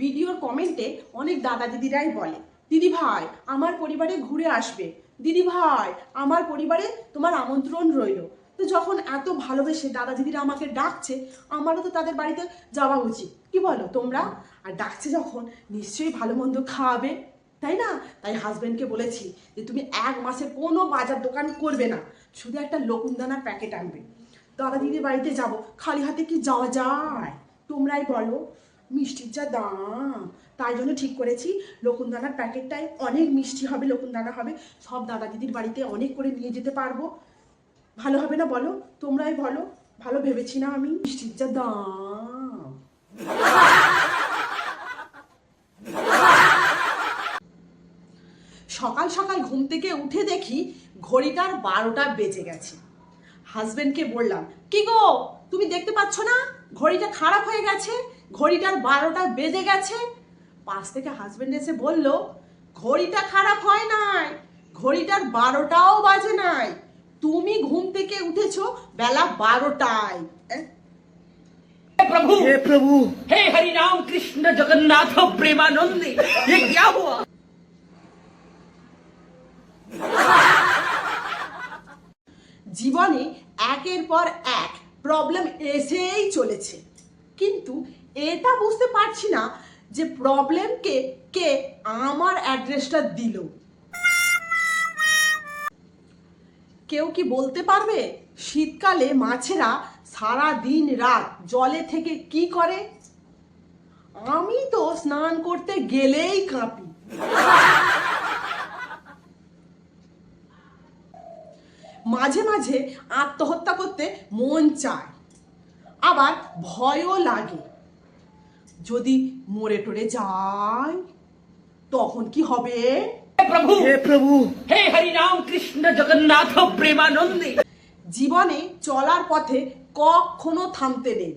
ভিডিওর কমেন্টে অনেক দাদা দিদিরাই বলে, দিদি ভাই, আমার পরিবারে ঘুরে আসবে। দিদি ভাই, আমার পরিবারে তোমার আমন্ত্রণ রইল। তো যখন এত ভালোবেসে দাদা দিদিরা আমাকে ডাকছে, আমারও তো তাদের বাড়িতে যাওয়া উচিত। কি বলো তোমরা? আর ডাকছে যখন, নিশ্চয়ই ভালো মন্দ খাওয়াবে, তাই না? তাই হাজবেন্ডকে বলেছি যে, তুমি এক মাসে কোনো বাজার দোকান করবে না, শুধু একটা লকুনদানার প্যাকেট আনবে। দাদা দিদির বাড়িতে যাব, খালি হাতে কি যাওয়া যায়? তোমরাই বলো। মিষ্টির যা দাম। তাই জন্য ঠিক করেছি। লকুনদানার প্যাকেটটায় অনেক মিষ্টি হবে লকুনদানা হবে। সব দাদা দিদির বাড়িতে অনেক করে নিয়ে যেতে পারব। ভালো হবে না বলো? তোমরাই বলো। ভালো ভেবেছি না আমি। মিষ্টির যা দাম। সকাল সকাল ঘুম থেকে উঠে দেখি ঘড়িটার বারোটা বেজে গেছে। হাজবেন্ডকে বললাম, কি গো? তুমি দেখতে পাচ্ছ না? ঘড়িটা খারাপ হয়ে গেছে? ঘড়িটার বারোটা বেজে গেছে পাশ থেকে হাজবেন্ড এসে বলল ঘড়িটা খারাপ হয় নাই ঘড়িটার বারোটাও বাজে নাই তুমি ঘুম থেকে উঠেছো বেলা বারোটায় এ? हे प्रभु हे प्रभु हे हरि राम कृष्ण जगन्नाथ प्रेमानंदी ये क्या हुआ জীবনে একের পর এক প্রবলেম এসেই চলেছে কিন্তু এটা বুঝতে পারছি না যে প্রবলেমকে কে আমার অ্যাড্রেসটা দিল। কেউ কি বলতে পারবে? শীতকালে মাছেরা সারা দিন রাত জলে থেকে কি করে? আমি তো স্নান করতে গেলেই কাঁপি। মাঝে মাঝে আত্মহত্যা করতে মন চায়। আবার ভয়ও লাগে। যদি মরে টরে যায় তখন কি হবে हे प्रभु हे प्रभु हे हरि राम कृष्ण जगन्नाथ प्रेमानंदी জীবনে চলার পথে কখনো থামতে নেই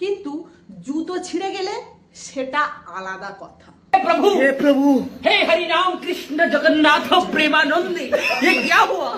কিন্তু জুতো ছিঁড়ে গেলে সেটা আলাদা কথা हे प्रभु हे प्रभु हे हरि राम कृष्ण जगन्नाथ प्रेमानंदी ये क्या हुआ